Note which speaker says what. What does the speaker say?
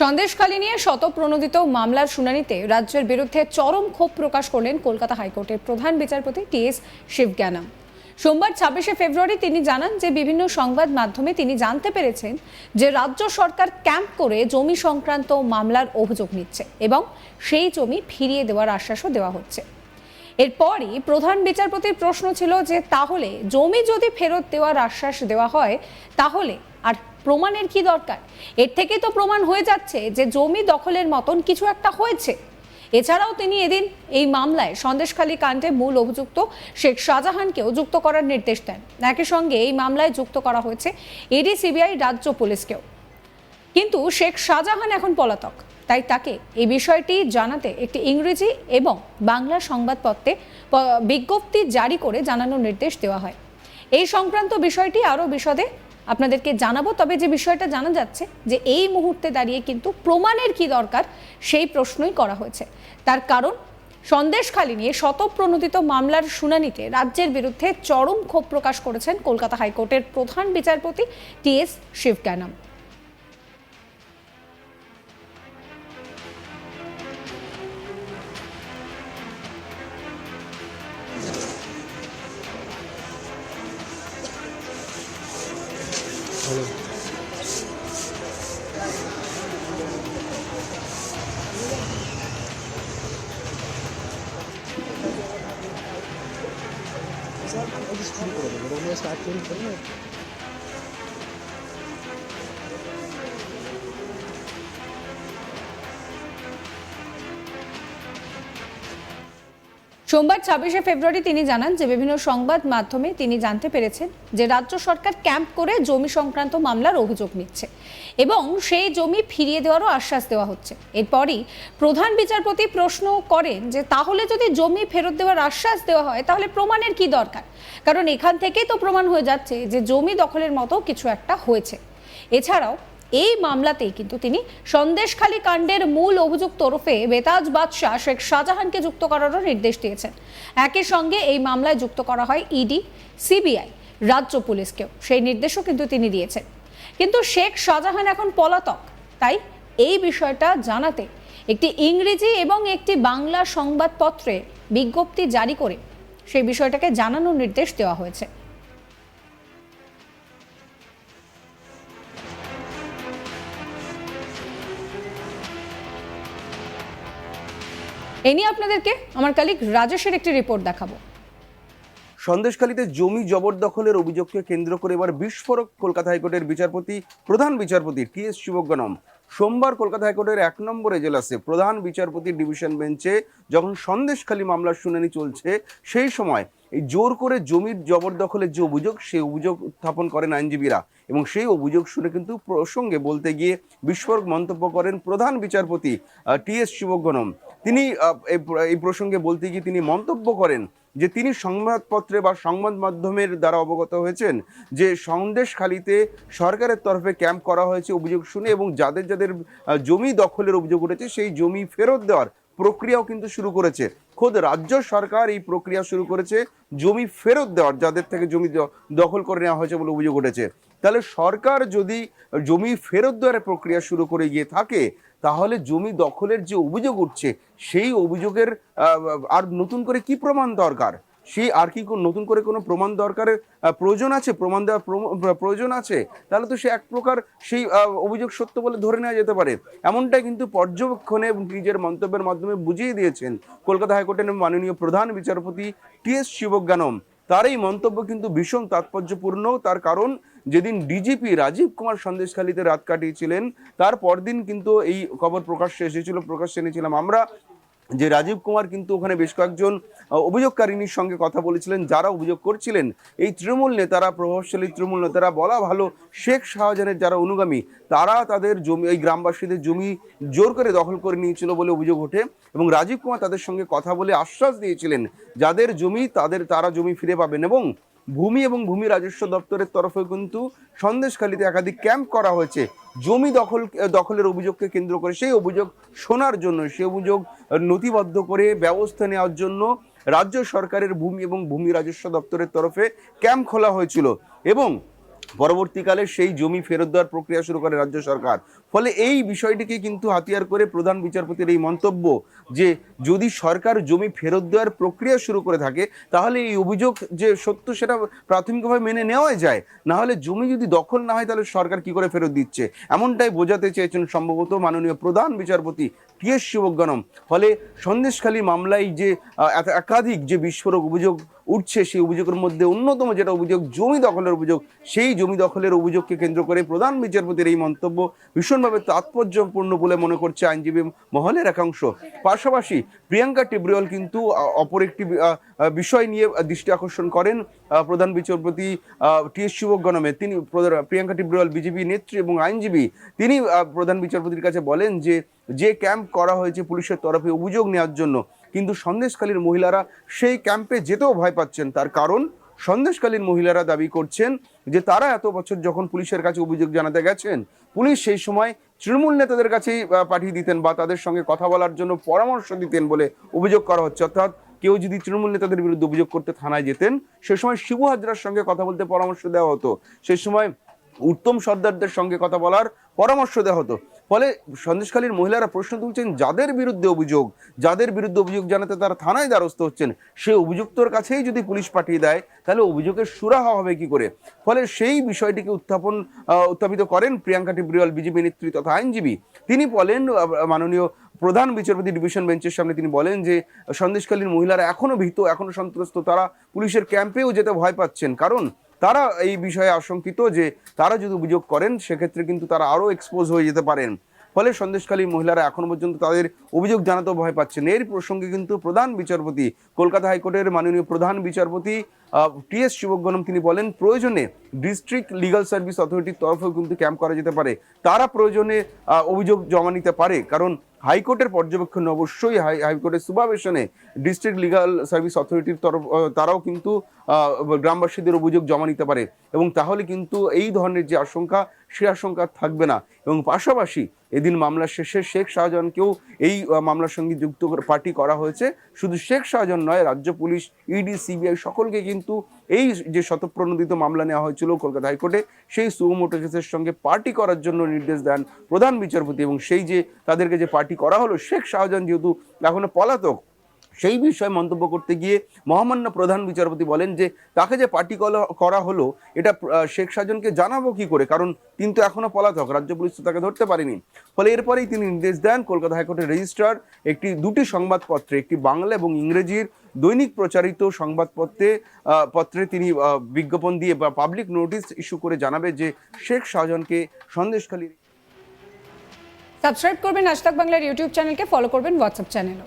Speaker 1: সন্দেশখালী নিয়ে শতপ্রণোদিত মামলার শুনানিতে রাজ্যের বিরুদ্ধে চরম ক্ষোভ প্রকাশ করলেন কলকাতা হাইকোর্টের প্রধান বিচারপতি টি এস শিবজ্ঞানম। সোমবার ছাব্বিশে ফেব্রুয়ারি তিনি জানান যে, বিভিন্ন সংবাদ মাধ্যমে তিনি জানতে পেরেছেন যে, রাজ্য সরকার ক্যাম্প করে জমি সংক্রান্ত মামলার অভিযোগ নিচ্ছে এবং সেই জমি ফিরিয়ে দেওয়ার আশ্বাসও দেওয়া হচ্ছে। এরপরই প্রধান বিচারপতির প্রশ্ন ছিল যে, তাহলে জমি যদি ফেরত দেওয়ার আশ্বাস দেওয়া হয়, তাহলে আর প্রমাণের কি দরকার? এর থেকে তো প্রমাণ হয়ে যাচ্ছে যে জমি দখলের মতন কিছু একটা হয়েছে। এছাড়াও তিনি এদিন এই মামলায় সন্দেশখালী কাণ্ডে মূল অভিযুক্ত শেখ শাহজাহানকেও যুক্ত করার নির্দেশ দেন। একই সঙ্গে এই মামলায় যুক্ত করা হয়েছে এডি, সিবিআই, রাজ্য পুলিশকেও। কিন্তু শেখ শাহজাহান এখন পলাতক, তাই তাকে এই বিষয়টি জানাতে একটি ইংরেজি এবং বাংলা সংবাদপত্রে বিজ্ঞপ্তি জারি করে জানানোর নির্দেশ দেওয়া হয়। এই সংক্রান্ত বিষয়টি আরও বিশদে আপনাদেরকে জানাব, তবে যে বিষয়টা জানা যাচ্ছে যে এই মুহূর্তে দাঁড়িয়ে কিন্তু প্রমাণের কি দরকার সেই প্রশ্নই করা হয়েছে। তার কারণ, সন্দেশখালী নিয়ে শতপ্রণোদিত মামলার শুনানিতে রাজ্যের বিরুদ্ধে চরম ক্ষোভ প্রকাশ করেছেন কলকাতা হাইকোর্টের প্রধান বিচারপতি T S Sivagnanam this video. I'm going to start sharing it. সোমবার ছাব্বিশে ফেব্রুয়ারি তিনি জানান যে বিভিন্ন সংবাদ মাধ্যমে তিনি জানতে পেরেছেন যে রাজ্য সরকার ক্যাম্প করে জমি সংক্রান্ত মামলার অভিযোগ নিচ্ছে এবং সেই জমি ফিরিয়ে দেওয়ারও আশ্বাস দেওয়া হচ্ছে। এরপরই প্রধান বিচারপতি প্রশ্ন করেন যে তাহলে যদি জমি ফেরত দেওয়ার আশ্বাস দেওয়া হয়, তাহলে প্রমাণের কি দরকার? কারণ এখান থেকেই তো প্রমাণ হয়ে যাচ্ছে যে জমি দখলের মতো কিছু একটা হয়েছে। এছাড়াও এই মামলাতেই কিন্তু তিনি সন্দেশখালী কাণ্ডের মূল অভিযুক্ত ওরফে বেতাজ বাদশাহ শেখ শাহজাহানকে যুক্ত করারও নির্দেশ দিয়েছেন। একই সঙ্গে এই মামলায় যুক্ত করা হয় ইডি, সিবিআই, রাজ্য পুলিশকেও। সেই নির্দেশও কিন্তু তিনি দিয়েছেন। কিন্তু শেখ শাহজাহান এখন পলাতক। তাই এই বিষয়টা জানাতে একটি ইংরেজি এবং একটি বাংলা সংবাদপত্রে বিজ্ঞপ্তি জারি করে সেই বিষয়টাকে জানানোর নির্দেশ দেওয়া হয়েছে। এ নিয়ে আপনাদেরকে আমার কালিক রাজেশের একটি রিপোর্ট দেখাবো।
Speaker 2: সন্দেশখালীতে জমি জবরদখলের অভিযোগকে কেন্দ্র করে এবার বিস্ফোরক কলকাতা হাইকোর্টের বিচারপতি, প্রধান বিচারপতি টি এস শিবজ্ঞানম। সোমবার কলকাতা হাইকোর্টের এক নম্বর এজলাসে প্রধান বিচারপতির ডিভিশন বেঞ্চে যখন সন্দেশখালী মামলার শুনানি চলছে, সেই সময় এই জোর করে জমির জবরদখলের যে অভিযোগ, সেই অভিযোগ উত্থাপন করেন আইনজীবীরা এবং সেই অভিযোগ শুনে কিন্তু প্রসঙ্গে বলতে গিয়ে বিস্ফোরক মন্তব্য করেন প্রধান বিচারপতি টি এস শিবজ্ঞানম। তিনি এই প্রসঙ্গে বলতে গিয়ে তিনি মন্তব্য করেন যে তিনি সংবাদপত্রে বা সংবাদ মাধ্যমের দ্বারা অবগত হয়েছেন যে সন্দেশখালীতে সরকারের তরফে ক্যাম্প করা হয়েছে অভিযোগ শুনে এবং যাদের যাদের জমি দখলের অভিযোগ উঠেছে সেই জমি ফেরত দেওয়ার প্রক্রিয়াও কিন্তু শুরু করেছে। খোদ রাজ্য সরকার এই প্রক্রিয়া শুরু করেছে জমি ফেরত দেওয়ার, যাদের থেকে জমি দখল করে নেওয়া হয়েছে বলে অভিযোগ উঠেছে। তাহলে সরকার যদি জমি ফেরত দেওয়ার প্রক্রিয়া শুরু করে গিয়ে থাকে তাহলে জমি দখলের যে অভিযোগ উঠছে, সেই অভিযোগের আর নতুন করে কি প্রমাণ দরকার? সেই আর কি নতুন করে কোনো প্রমাণ দরকারের প্রয়োজন আছে? প্রমাণ দেওয়ার প্রয়োজন আছে? তাহলে তো সে এক প্রকার সেই অভিযোগ সত্য বলে ধরে নেওয়া যেতে পারে। এমনটাই কিন্তু পর্যবেক্ষণে নিজের মন্তব্যের মাধ্যমে বুঝিয়ে দিয়েছেন কলকাতা হাইকোর্টের মাননীয় প্রধান বিচারপতি টি এস শিবজ্ঞানম। তার এই মন্তব্য কিন্তু ভীষণ তাৎপর্যপূর্ণ। তার কারণ, যেদিন ডিজিপি রাজীব কুমার সন্দেশখালিতে রাত কাটিয়েছিলেন, তার পরদিন কিন্তু এই খবর প্রকাশ্যে এসেছিল, প্রকাশ্যে এনেছিলাম আমরা। যে রাজীব কুমার কিন্তু ওখানে বেশ কয়েকজন অভিযোগকারিনীর সঙ্গে কথা বলেছিলেন, যারা অভিযোগ করছিলেন। এই তৃণমূল নেতারা, প্রভাবশালী তৃণমূল নেতারা বলা ভালো, শেখ শাহজাহানের যারা অনুগামী, তারা তাদের জমি, এই গ্রামবাসীদের জমি জোর করে দখল করে নিয়েছিল বলে অভিযোগ ওঠে এবং রাজীব কুমার তাদের সঙ্গে কথা বলে আশ্বাস দিয়েছিলেন, যাদের জমি তাদের, তারা জমি ফিরে পাবেন এবং ভূমি এবং ভূমি রাজস্ব দপ্তরের তরফে কিন্তু সন্দেশখালীতে একাধিক ক্যাম্প করা হয়েছে। জমি দখল, দখলের অভিযোগকে কেন্দ্র করে সেই অভিযোগ শোনার জন্য, সেই অভিযোগ নথিবদ্ধ করে ব্যবস্থা নেওয়ার জন্য রাজ্য সরকারের ভূমি এবং ভূমি রাজস্ব দপ্তরের তরফে ক্যাম্প খোলা হয়েছিল। এবং পরবর্তীকালে সেই জমি ফেরত দেওয়ার প্রক্রিয়া শুরু করে রাজ্য সরকার। ফলে এই বিষয়টিকে কিন্তু হাতিয়ার করে প্রধান বিচারপতির এই মন্তব্য যে যদি সরকার জমি ফেরত দেওয়ার প্রক্রিয়া শুরু করে থাকে, তাহলে এই অভিযোগ যে সত্য সেটা প্রাথমিকভাবে মেনে নেওয়াই যায়। না হলে জমি যদি দখল না হয়, তাহলে সরকার কি করে ফেরত দিচ্ছে? এমনটাই বোঝাতে চেয়েছেন সম্ভবত মাননীয় প্রধান বিচারপতি টি এস শিবজ্ঞানম। ফলে সন্দেশখালী মামলায় যে একাধিক যে বিস্ফোরক অভিযোগ উঠছে সেই অভিযোগের মধ্যে অন্যতম যেটা অভিযোগ, জমি দখলের অভিযোগ, সেই জমি দখলের অভিযোগকে কেন্দ্র করে প্রধান বিচারপতির এই মন্তব্য ভীষণভাবে তাৎপর্যপূর্ণ বলে মনে করছে আইনজীবী মহলের একাংশ। পাশাপাশি প্রিয়াঙ্কা টিব্রিয়াল কিন্তু অপর একটি বিষয় নিয়ে দৃষ্টি আকর্ষণ করেন প্রধান বিচারপতি টি এস শিবজ্ঞানমে তিনি প্রিয়াঙ্কা টিব্রিয়াল, বিজেপি নেত্রী এবং আইনজীবী। তিনি প্রধান বিচারপতির কাছে বলেন যে যে ক্যাম্প করা হয়েছে পুলিশের তরফে অভিযোগ নেওয়ার জন্য, কিন্তু সন্দেশখালীর মহিলারা সেই ক্যাম্পে যেতেও ভয় পাচ্ছেন। তার কারণ, সন্দেশকালীন মহিলারা দাবি করছেন যে, তারা এত বছর যখন পুলিশের কাছে অভিযোগ জানাতে গেছেন, পুলিশ সেই সময় তৃণমূল নেতাদের কাছেই পাঠিয়ে দিতেন বা তাদের সঙ্গে কথা বলার জন্য পরামর্শ দিতেন বলে অভিযোগ করা হচ্ছে। অর্থাৎ কেউ যদি তৃণমূল নেতাদের বিরুদ্ধে অভিযোগ করতে থানায় যেতেন, সে সময় শিবু হাজরার সঙ্গে কথা বলতে পরামর্শ দেওয়া হতো। সে সময় উত্তম সর্দারদের সঙ্গে কথা বলার পরামর্শ দেওয়া হতো। ফলে সন্দেশখালীর মহিলারা প্রশ্ন তুলছেন, যাদের বিরুদ্ধে অভিযোগ, যাদের বিরুদ্ধে অভিযোগ জানাতে তারা থানায় দ্বারস্থ হচ্ছেন, সে অভিযুক্তর কাছেই যদি পুলিশ পাঠিয়ে দেয়, তাহলে অভিযোগের সুরা সুরাহা হবে কি করে? ফলে সেই বিষয়টিকে উত্থাপন উত্থাপিত করেন প্রিয়াঙ্কা টিব্রিয়াল বিজেপি নেত্রী তথা আইনজীবী। তিনি বলেন মাননীয় প্রধান বিচারপতি ডিভিশন বেঞ্চের সামনে তিনি বলেন যে, সন্দেশখালীর মহিলারা এখনও ভীত এখনও সন্ত্রস্ত, তারা পুলিশের ক্যাম্পেও যেতে ভয় পাচ্ছেন। কারণ তারা এই বিষয়ে আশঙ্কিত যে তারা যদি অভিযোগ করেন, সেক্ষেত্রে কিন্তু তারা আরও এক্সপোজ হয়ে যেতে পারেন। ফলে সন্দেশখালী মহিলারা এখনও পর্যন্ত তাদের অভিযোগ জানাতেও ভয় পাচ্ছেন। এর প্রসঙ্গে কিন্তু প্রধান বিচারপতি, কলকাতা হাইকোর্টের মাননীয় প্রধান বিচারপতি টি এস শিবজ্ঞনম তিনি বলেন, প্রয়োজনে ডিস্ট্রিক্ট লিগাল সার্ভিস অথরিটির তরফেও কিন্তু ক্যাম্প করা যেতে পারে। তারা প্রয়োজনে অভিযোগ জমা নিতে পারে। কারণ হাইকোর্টের পর্যবেক্ষণে অবশ্যই হাই হাইকোর্টের সুপারভিশনে ডিস্ট্রিক্ট লিগাল সার্ভিস অথরিটির তরফ তারাও কিন্তু গ্রামবাসীদের অভিযোগ জমা নিতে পারে। এবং তাহলে কিন্তু এই ধরনের যে আশঙ্কা, সে আশঙ্কা থাকবে না। এবং পাশাপাশি এদিন মামলা শেষে শেখ শাহজাহানকেও এই মামলার সঙ্গে যুক্ত পার্টি করা হয়েছে। শুধু শেখ শাহজাহান নয়, রাজ্য পুলিশ, ইডি, সিবিআই সকলকে কিন্তু এই যে শতপ্রণোদিত মামলা নেওয়া হয়েছিল কলকাতা হাইকোর্টে, সেই সুমোটো কেসের সঙ্গে পার্টি করার জন্য নির্দেশ দেন প্রধান বিচারপতি এবং সেই যে তাদেরকে যে পার্টি করা হলো, শেখ শাহজাহান যেহেতু এখনও পলাতক সেই বিষয়ে মন্তব্য করতে গিয়ে মহামান্য প্রধান বিচারপতি বলেন যে তাকে যে পার্টি করা- হলো, এটা শেখ শাহজাহানকে জানাব কি করে? কারণ তিনি তো এখনও পলাতক, রাজ্য পুলিশ তো তাকে ধরতে পারেনি। ফলে এরপরেই তিনি নির্দেশ দেন কলকাতা হাইকোর্টের রেজিস্ট্রার একটি দুটি সংবাদপত্রে, একটি বাংলা এবং ইংরেজির দৈনিক প্রচারিত সংবাদপত্রে পত্রে তিনি বিজ্ঞাপন দিয়ে বা পাবলিক নোটিশ ইস্যু করে জানাবে যে, শেখ শাহজাহানকে সন্দেশখালী
Speaker 1: সাবস্ক্রাইব করবেন আজ তাক বাংলার ইউটিউব চ্যানেলকে ফলো করবেন হোয়াটসঅ্যাপ চ্যানেলও।